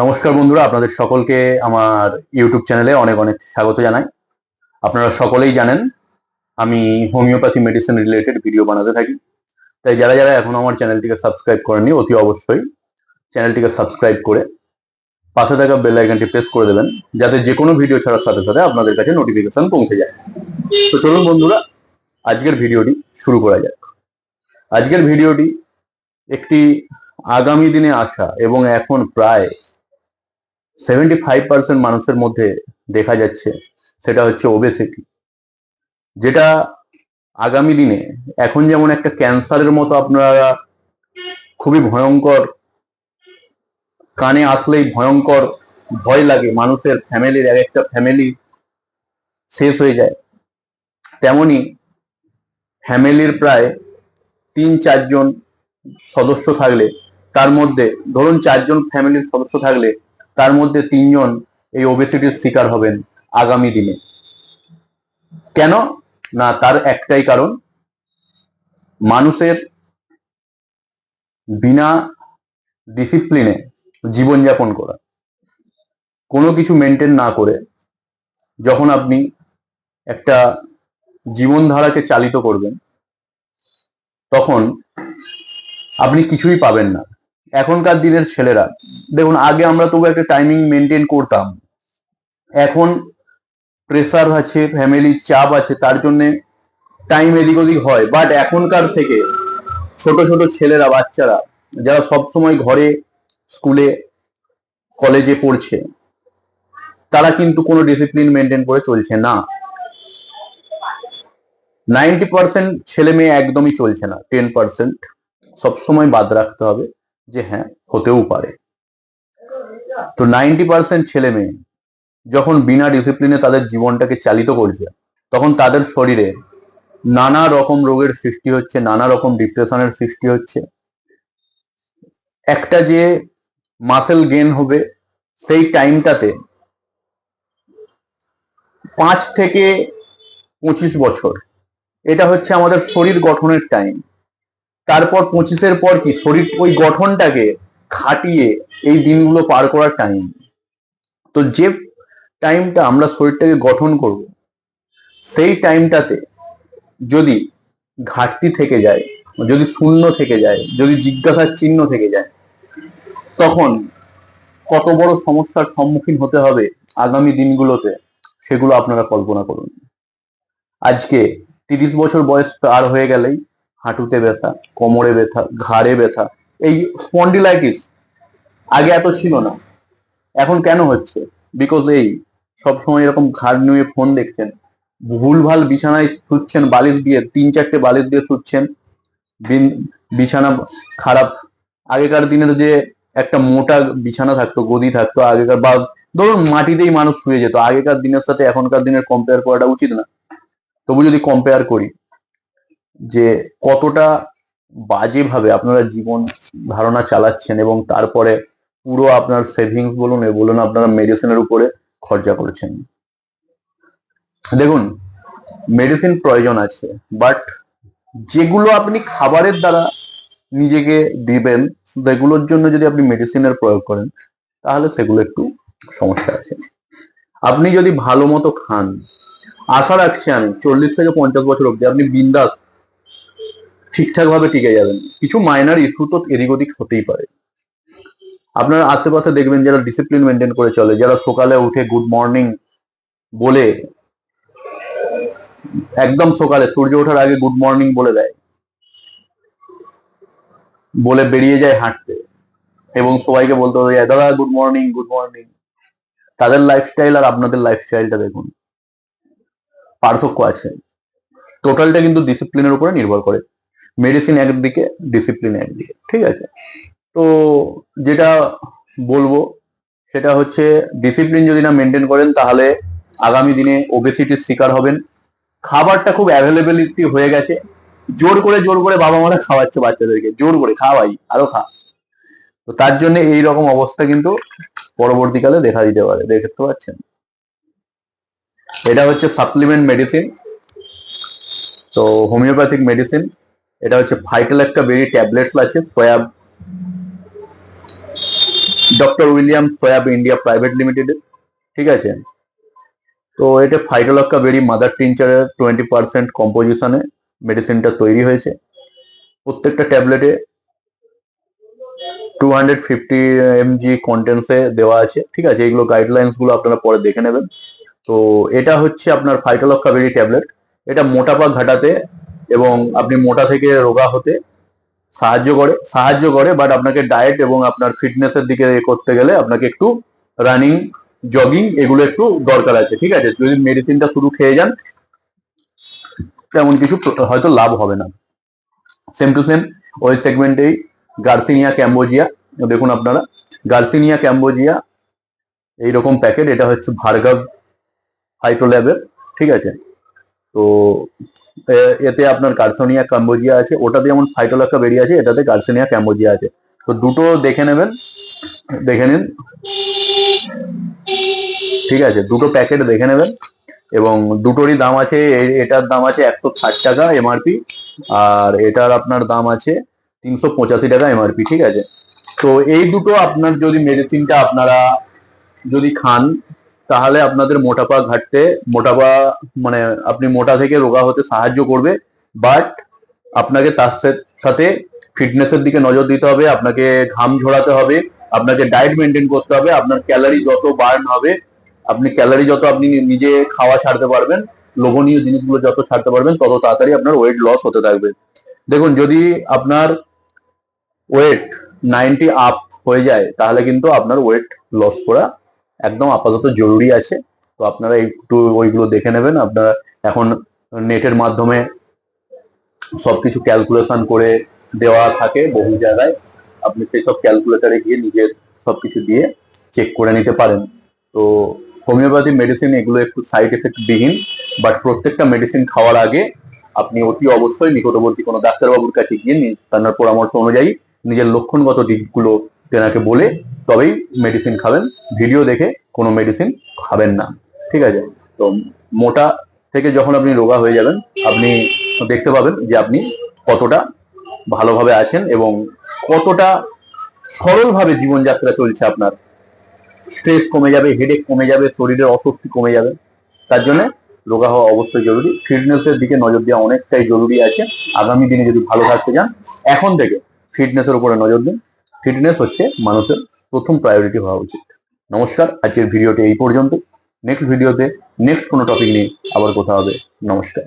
নমস্কার বন্ধুরা, আপনাদের সকলকে আমার ইউটিউব চ্যানেলে অনেক অনেক স্বাগত জানাই। আপনারা সকলেই জানেন, আমি হোমিওপ্যাথি মেডিসিন রিলেটেড ভিডিও বানাতে থাকি। তাই যারা যারা এখন আমার চ্যানেলটিকে সাবস্ক্রাইব করেননি, অতি অবশ্যই চ্যানেলটিকে সাবস্ক্রাইব করে পাশে থাকা বেল আইকনটি প্রেস করে দেবেন, যাতে যে কোনো ভিডিও ছাড়ার সাথে সাথে আপনাদের কাছে নোটিফিকেশন পৌঁছে যায়। তো চলুন বন্ধুরা, আজকের ভিডিওটি শুরু করা যাক। আজকের ভিডিওটি একটি আগামী দিনে আসা এবং এখন প্রায় সেভেন্টি ফাইভ পার্সেন্ট মানুষের মধ্যে দেখা যাচ্ছে সেটা হচ্ছে ওবেসিটি যেটা আগামী দিনে এখন যেমন একটা ক্যান্সারের মতো আপনারা খুবই ভয়ঙ্কর কানে আসলেই ভয়ঙ্কর ভয় লাগে, মানুষের ফ্যামিলির এক একটা ফ্যামিলি শেষ হয়ে যায়। তেমনি ফ্যামিলির প্রায় তিন চারজন সদস্য থাকলে তার মধ্যে ধরুন চারজন ফ্যামিলির সদস্য থাকলে তার মধ্যে তিনজন এই ওবেসিটির শিকার হবেন আগামী দিনে। কেন? না, তার একটাই কারণ, মানুষের বিনা ডিসিপ্লিনে জীবনযাপন করা। কোনো কিছু মেনটেন না করে যখন আপনি একটা জীবনধারাকে চালিত করবেন, তখন আপনি কিছুই পাবেন না। এখনকার দিনের ছেলেরা। দেখুন, আগে আমরা তবু একটা টাইমিং মেনটেন করতাম। এখন প্রেসার আছে ফ্যামিলির চাপ আছে, তার জন্য টাইম এদিক ওদিক হয়। বাট এখনকার থেকে ছোট ছোট ছেলেরা, বাচ্চারা, যারা সব সময় ঘরে, স্কুলে কলেজে পড়ছে, তারা কিন্তু কোনো ডিসিপ্লিন মেনটেন করে চলছে না। নাইনটি পার্সেন্ট ছেলে মেয়ে একদমই চলছে না। টেন পার্সেন্ট সবসময় বাদ রাখতে হবে। যে হ্যাঁ হতেও পারে। তো নাইনটি পার্সেন্ট ছেলে মেয়ে যখন বিনা ডিসিপ্লিনে তাদের জীবনটাকে চালিত করছে, তখন তাদের শরীরে নানা রকম রোগের সৃষ্টি হচ্ছে, নানা রকম ডিপ্রেশনের সৃষ্টি হচ্ছে। একটা যে মাসেল গেন হবে, সেই টাইমটাতে পাঁচ থেকে পঁচিশ বছর, এটা হচ্ছে আমাদের শরীর গঠনের টাইম তারপর পঁচিশের পর কি? শরীর, ওই গঠনটাকে খাটিয়ে এই দিনগুলো পার করার টাইম তো যে টাইমটা আমরা শরীরটাকে গঠন করব, সেই টাইমটাতে যদি ঘাটতি থেকে যায়, যদি শূন্য থেকে যায়, যদি জিজ্ঞাসার চিহ্ন থেকে যায়, তখন কত বড় সমস্যার সম্মুখীন হতে হবে আগামী দিনগুলোতে সেগুলো আপনারা কল্পনা করুন। আজকে তিরিশ বছর বয়স পার হয়ে গেলেই হাঁটুতে ব্যথা, কোমরে ব্যথা, ঘাড়ে ব্যথা, এই স্পন্ডিলাইটিস আগে এত ছিল না। এখন কেন হচ্ছে? বিকজ এই সব সময় এরকম ঘাড় নিয়ে ফোন দেখছেন, ভুলভাল বিছানায় শুচ্ছেন, বালিশ দিয়ে, তিন চারটে বালিশ দিয়ে শুচ্ছেন বিছানা খারাপ। আগেকার দিনের যে একটা মোটা বিছানা থাকতো, গদি থাকতো, আগেকার বা ধরুন মাটিতেই মানুষ শুয়ে যেত, আগেকার দিনের সাথে এখনকার দিনের কম্পেয়ার করাটা উচিত না। তবু যদি কম্পেয়ার করি যে কতটা বাজেভাবে আপনারা জীবন ধারণা চালাচ্ছেন এবং তারপরে পুরো আপনার সেভিংস বলুন, এ বলুন, আপনারা মেডিসিনের উপরে খরচা করছেন। দেখুন মেডিসিন প্রয়োজন আছে বাট যেগুলো আপনি খাবারের দ্বারা নিজেকে দিবেন, সেগুলোর জন্য যদি আপনি মেডিসিনের প্রয়োগ করেন, তাহলে সেগুলো একটু সমস্যা আছে। আপনি যদি ভালো মতো খান, আশা রাখছি আমি, চল্লিশ থেকে পঞ্চাশ বছর অব্দি আপনি বিন্দাস ঠিকঠাক ভাবে টিকে যাবেন। কিছু মাইনার ইস্যু তো এদিক ওদিক হতেই পারে। আপনার আশেপাশে দেখবেন যারা ডিসিপ্লিন মেনটেন করে চলে, যারা সকালে উঠে গুড মর্নিং বলে, একদম সকালে সূর্য ওঠার আগে গুড মর্নিং বলে দেয়। বলে বেরিয়ে যায় হাঁটতে এবং সবাইকে বলতে হবে দাদা গুড মর্নিং গুড মর্নিং তাদের লাইফস্টাইল আর আপনাদের লাইফস্টাইলটা দেখুন। পার্থক্য আছে। টোটালটা কিন্তু ডিসিপ্লিনের উপরে নির্ভর করে। মেডিসিন একদিকে ডিসিপ্লিন একদিকে ঠিক আছে? তো যেটা বলব, সেটা হচ্ছে ডিসিপ্লিন যদি না মেনটেন করেন, তাহলে আগামী দিনে ওবেসিটির শিকার হবেন। খাবারটা খুব অ্যাভেলেবিলিটি হয়ে গেছে। জোর করে জোর করে বাবা মারা খাওয়াচ্ছে বাচ্চাদেরকে। জোর করে, খাওয়াই, আরও খা। তো তার জন্য এই রকম অবস্থা কিন্তু পরবর্তীকালে দেখা দিতে পারে। দেখতে পাচ্ছেন? এটা হচ্ছে সাপ্লিমেন্ট মেডিসিন তো হোমিওপ্যাথিক মেডিসিন এটা হচ্ছে ফাইটাল একটা বেরি ট্যাবলেটস আছে, Schwabe. Doctor William Schwabe India private limited ঠিক আছে? তো এটা ফাইটোলক্কা বেরি মাদার টিনচারের টোয়েন্টি পার্সেন্ট কম্পোজিশনে মেডিসিনটা তৈরি হয়েছে। প্রত্যেকটা ট্যাবলেটে টু হান্ড্রেড ফিফটি এমজি কন্টেন্টসে দেওয়া আছে, ঠিক আছে? এগুলো গাইডলাইন্সগুলো আপনারা পরে দেখে নেবেন। তো এটা হচ্ছে আপনার ফাইটোলক্কা বেরি ট্যাবলেট এটা মোটাপা ঘাটাতে এবং আপনি মোটা থেকে রোগা হতে সাহায্য করে সাহায্য করে বাট আপনাকে ডায়েট এবং আপনার ফিটনেসের দিকে করতে গেলে আপনাকে একটু রানিং জগিং এগুলো একটু দরকার আছে, ঠিক আছে? যদি মেডিসিনটা শুরু খেয়ে যান, তেমন কিছু হয়তো লাভ হবে না। সেম টু সেম ওই সেগমেন্টেই গার্সিনিয়া ক্যাম্বোজিয়া দেখুন আপনারা। গার্সিনিয়া ক্যাম্বোজিয়া এইরকম প্যাকেট এটা হচ্ছে ভার্গাভ ফাইটোল্যাবের ঠিক আছে? তো এতে আপনার গার্সোনিয়া ক্যাম্বোজিয়া আছে ওটাতে যেমন ফাইটোলাক্কা বেরিয়ে আছে, এটাতে গার্সিনিয়া ক্যাম্বোজিয়া আছে। তো দুটো দেখে নেবেন, দেখে নিন। ঠিক আছে, দুটো প্যাকেট দেখে নেবেন, এবং দুটোরই দাম আছে এটার দাম আছে একশো ষাট টাকা এমআরপি, আর এটার আপনার দাম আছে তিনশো পঁচাশি টাকা এমআরপি, ঠিক আছে। তো এই দুটো আপনার যদি মেডিসিনটা আপনারা যদি খান তাহলে আপনাদের মোটাপা ঘাটতে মোটাপা মানে আপনি মোটা থেকে রোগা হতে সাহায্য করবে বাট আপনাকে তার সাথে ফিটনেসের দিকে নজর দিতে হবে, আপনাকে ঘাম ঝরাতে হবে, আপনাকে ডায়েট মেনটেন করতে হবে, আপনার ক্যালারি যত বার্ন হবে, আপনি ক্যালারি যত আপনি নিজে খাওয়া ছাড়তে পারবেন, লোভনীয় জিনিসগুলো যত ছাড়তে পারবেন, তত তাড়াতাড়ি আপনার ওয়েট লস হতে থাকবে। দেখুন, যদি আপনার ওয়েট নাইনটি আপ হয়ে যায়, তাহলে কিন্তু আপনার ওয়েট লস করা একদম আপাতত জরুরি আছে। তো আপনারা একটু ওইগুলো দেখে নেবেন। আপনারা এখন নেটের মাধ্যমে সবকিছু ক্যালকুলেশন করে দেওয়া থাকে বহু জায়গায়। আপনি সেই সব ক্যালকুলেটারে গিয়ে নিজের সবকিছু দিয়ে চেক করে নিতে পারেন। তো হোমিওপ্যাথি মেডিসিন এগুলো একটু সাইড এফেক্ট বিহীন বাট প্রত্যেকটা মেডিসিন খাওয়ার আগে আপনি অতি অবশ্যই নিকটবর্তী কোনো ডাক্তারবাবুর কাছে গিয়ে তার পরামর্শ অনুযায়ী নিজের লক্ষণগত দিকগুলো তেনাকে বলে তবেই মেডিসিন খাবেন। ভিডিও দেখে কোনো মেডিসিন খাবেন না। ঠিক আছে? তো মোটা থেকে যখন আপনি রোগা হয়ে যাবেন, আপনি দেখতে পাবেন যে আপনি কতটা ভালোভাবে আছেন এবং কতটা সরলভাবে জীবনযাত্রা চলছে আপনার। স্ট্রেস কমে যাবে হেডেক কমে যাবে, শরীরের অস্বস্তি কমে যাবে। তার জন্য রোগা হওয়া অবশ্যই জরুরি। ফিটনেসের দিকে নজর দেওয়া অনেকটাই জরুরি আছে। আগামী দিনে যদি ভালো থাকতে চান, এখন থেকে ফিটনেসের উপরে নজর দিন। ফিটনেস হচ্ছে মানুষের প্রথম প্রায়োরিটি হওয়া উচিত। নমস্কার, আজকের ভিডিওটি এই পর্যন্ত। নেক্সট ভিডিওতে নেক্সট কোনো টপিক নিয়ে আবার কথা হবে। নমস্কার।